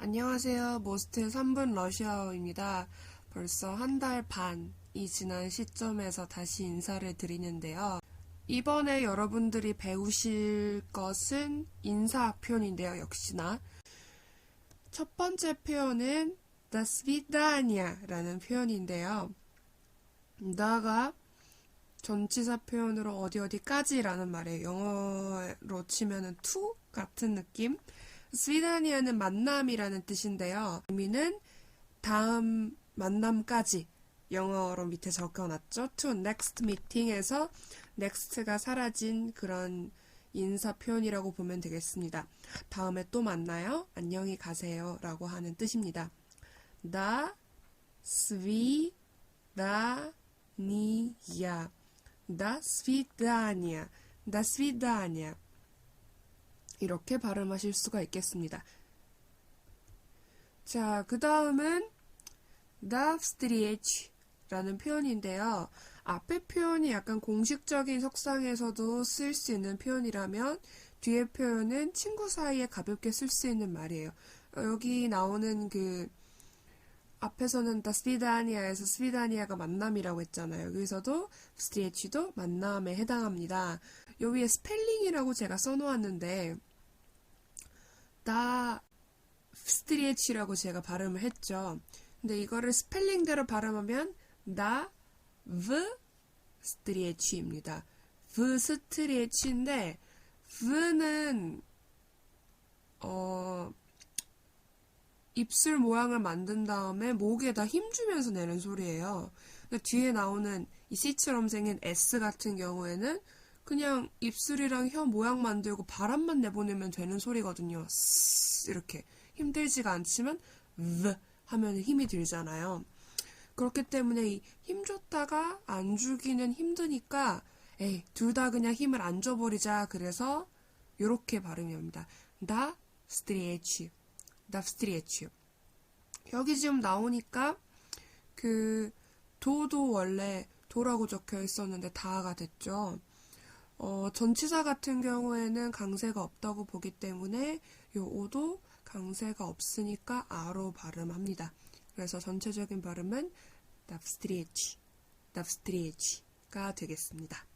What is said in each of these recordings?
안녕하세요. 모스트 3분 러시아어입니다. 벌써 한 달 반이 지난 시점에서 다시 인사를 드리는데요. 이번에 여러분들이 배우실 것은 인사 표현인데요. 역시나 첫 번째 표현은 다 스비다니아라는 표현인데요. 다가 전치사 표현으로 어디 어디까지라는 말이에요. 영어로 치면은 to 같은 느낌. 스위다니아는 만남이라는 뜻인데요. 의미는 다음 만남까지 영어로 밑에 적어놨죠. to next meeting에서 next가 사라진 그런 인사 표현이라고 보면 되겠습니다. 다음에 또 만나요. 안녕히 가세요. 라고 하는 뜻입니다. 다 스위 다 니 야 다 스위 다니아 다 스위다니아 이렇게 발음하실 수가 있겠습니다. 자, 그 다음은 davstreech라는 표현인데요. 앞에 표현이 약간 공식적인 석상에서도 쓸 수 있는 표현이라면 뒤에 표현은 친구 사이에 가볍게 쓸 수 있는 말이에요. 어, 여기 나오는 그 앞에서는 다 스비다니아에서 스비다니아가 만남이라고 했잖아요. 여기서도 스트레치도 만남에 해당합니다. 요 위에 스펠링이라고 제가 써놓았는데 다 스트레치라고 제가 발음을 했죠. 근데 이거를 스펠링대로 발음하면 다 v 스트레치입니다. v 스트레치인데 v는 어 입술 모양을 만든 다음에 목에다 힘주면서 내는 소리예요. 근데 뒤에 나오는 이 C처럼 생긴 S 같은 경우에는 그냥 입술이랑 혀 모양 만들고 바람만 내보내면 되는 소리거든요. 쓰 이렇게 힘들지가 않지만 v 하면 힘이 들잖아요. 그렇기 때문에 이힘 줬다가 안 주기는 힘드니까 에이 둘 다 그냥 힘을 안 줘버리자 그래서 요렇게 발음이 옵니다. 다 스트레치 다 스트레치 여기 지금 나오니까 그 도도 원래 도라고 적혀 있었는데 다가 됐죠. 어, 전치사 같은 경우에는 강세가 없다고 보기 때문에 요 오도 강세가 없으니까 아로 발음합니다. 그래서 전체적인 발음은 납스트리에치, 납스트리에치가 되겠습니다.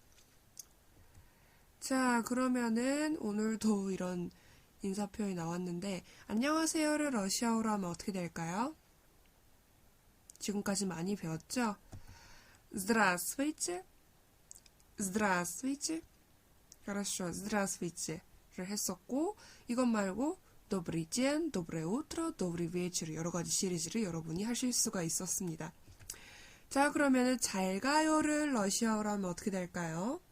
자, 그러면은 오늘도 이런 인사표이 나왔는데 안녕하세요를 러시아어로 하면 어떻게 될까요? 지금까지 많이 배웠죠? Здравствуйте. Здравствуйте. Хорошо. Здравствуйte를 했었고 이것 말고 Добрый день, доброе утро, добрый вечер 여러 가지 시리즈를 여러분이 하실 수가 있었습니다. 자, 그러면은 잘 가요를 러시아어로 하면 어떻게 될까요?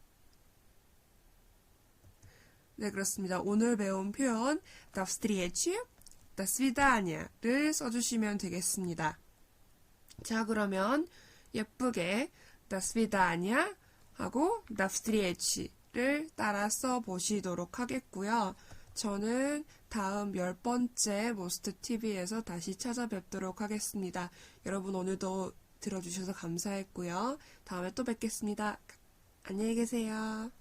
네, 그렇습니다. 오늘 배운 표현 다 스트레치 다 스비다냐를 써주시면 되겠습니다. 자, 그러면 예쁘게 다 스비다냐 하고 다 스트레치를 따라 써보시도록 하겠고요. 저는 다음 열 번째 모스트 TV에서 다시 찾아뵙도록 하겠습니다. 여러분 오늘도 들어주셔서 감사했고요. 다음에 또 뵙겠습니다. 안녕히 계세요.